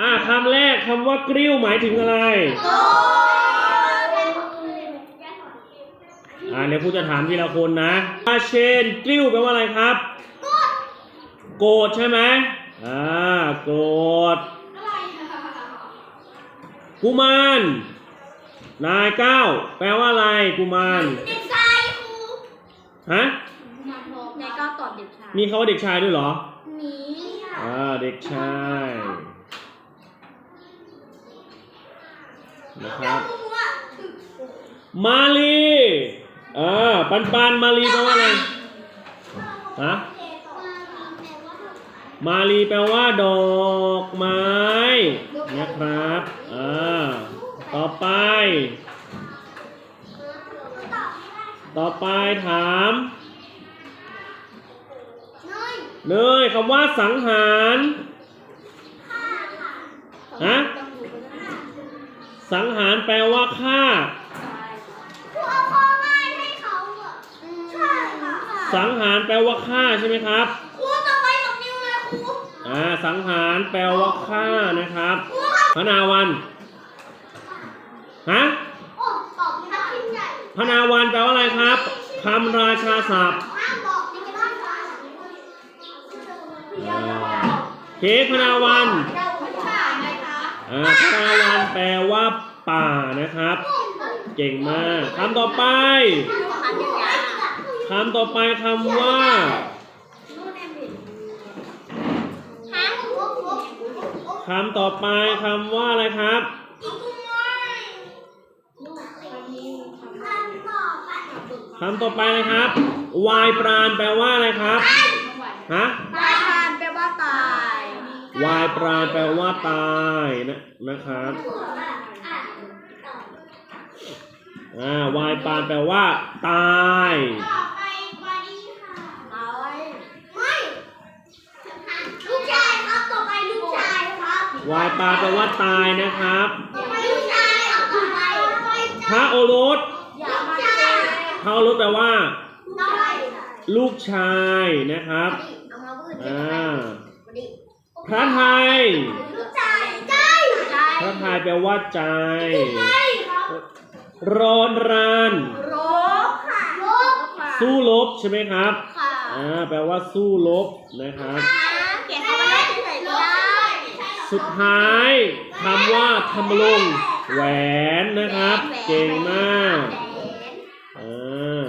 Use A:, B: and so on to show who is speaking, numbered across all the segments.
A: อ่าคำแรกคำว่ากริ้วหมายถึงอะไร อ่าเดี๋ยวครูจะถามทีละคนนะอาเชนกริ้วแปลว่าอะไรครับ โกรธใช่ไหมอ่าโกรธกุมารนายเก้าแปลว่าอะไรกุมาร
B: เด็กชายครู
A: ฮะ
B: ในก็ตอบเด็กชาย
A: มีคำว่าเด็กชายด้วยเหรอ
B: มี
A: อ่าเด็กชาย นะครับ มาลีอ่าปันปันมาลีแปลว่าอะไรฮะมาลีแปลว่าดอกไม้นะครับอ่าต่อไป ต่อไปถามเนยคำว่าสังหารฮะ สังหารแปลว่าฆ่า
B: ครูเอาข้อง่ายให้เขาอะใช่ค่ะ
A: สังหารแปลว่าฆ่าใช่ไหมครับ
B: ครูต่อไปสองนิ้วเลยครู
A: อ่า สังหารแปลว่าฆ่านะครับ
B: ครูค่ะ
A: พนาวัน ฮะ
B: โอ้ตอบไม่ได้ชิ้นใหญ่
A: พนาวันแปลว่าอะไรครับคำราชาศัพท์
B: ห้ามบอกนี่เป็นภาษา
A: อ่าเค้กพนาวัน
B: เจ้าผู้ชาย คะ
A: อ่าพนาวันแปลว่า ป่านะครับ เก่งมากคำต่อไปคำต่อไปคำว่าคำต่อไปคำว่าอะไรครับคำต่อไปนะครับ วายปราณแปลว่าอะไรครับ ฮะ วายปราณแปลว่าตายนะนะครับอ่าวายปราณแปลว่า ตาย
B: ต่อไปกว่านี้ค่ะตายไม่ลูกชายครับต่อไปลูกชายครับ
A: วายปราณแปลว่าตายนะครับ
B: ต่อไปลูกชายครับต่อไป
A: พระโอรส
B: อย่ามาเจอ
A: พระโอรสแปลว่า
B: ต่อไป
A: ลูกชายนะครับ
B: เอามา พูด
A: อ่าพระไทย
B: ลูกชายใจใจ
A: พระไทยแปลว่าใจ
B: ใจครับ
A: ร้อนราน
B: รบค่ะรบค่ะ
A: สู้รบใช่ไหมครับ
B: ค่ะ
A: อ่าแปลว่าสู้รบนะครับ
B: เขียนคำว่าได้เฉยๆก็ได้
A: สุดท้ายคำว่าทำลงแหวนนะครับ เก่งมากอ่า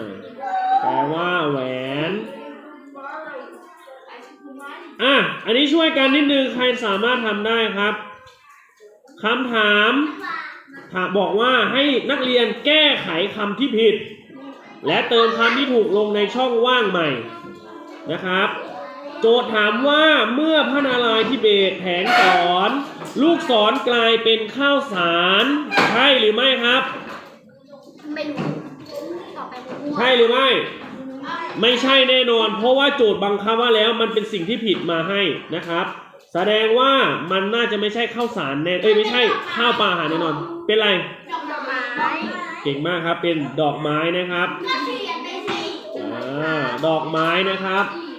A: แปลว่าแหวน อะอันนี้ช่วยกันนิดนึงใครสามารถทำได้ครับคำถามถามบอกว่าให้นักเรียนแก้ไขคำที่ผิด และเติมคำที่ถูกลงในช่องว่างใหม่นะครับ โจทย์ถามว่าเมื่อพระนารายณ์ทิเบตแผงสอน ลูกศรกลายเป็นข้าวสาร ใช่หรือไม่ครับ
B: ไม่รู้ต่อไปรู้
A: ใช่หรือไม่ ไม่ใช่แน่นอน เพราะว่าโจทย์บังคับว่าแล้วมันเป็นสิ่งที่ผิดมาให้นะครับ แสดงว่ามันน่าจะไม่ใช่ข้าวสารแน่เอ้ยไม่ใช่ข้าวปลาอาหารแน่นอน เป็นไร
B: ดอกไม้
A: เก่งมากครับ เป็นดอกไม้นะครับ
B: ก็เขียนไปสิ
A: อ่าดอกไม้นะครับ
B: เ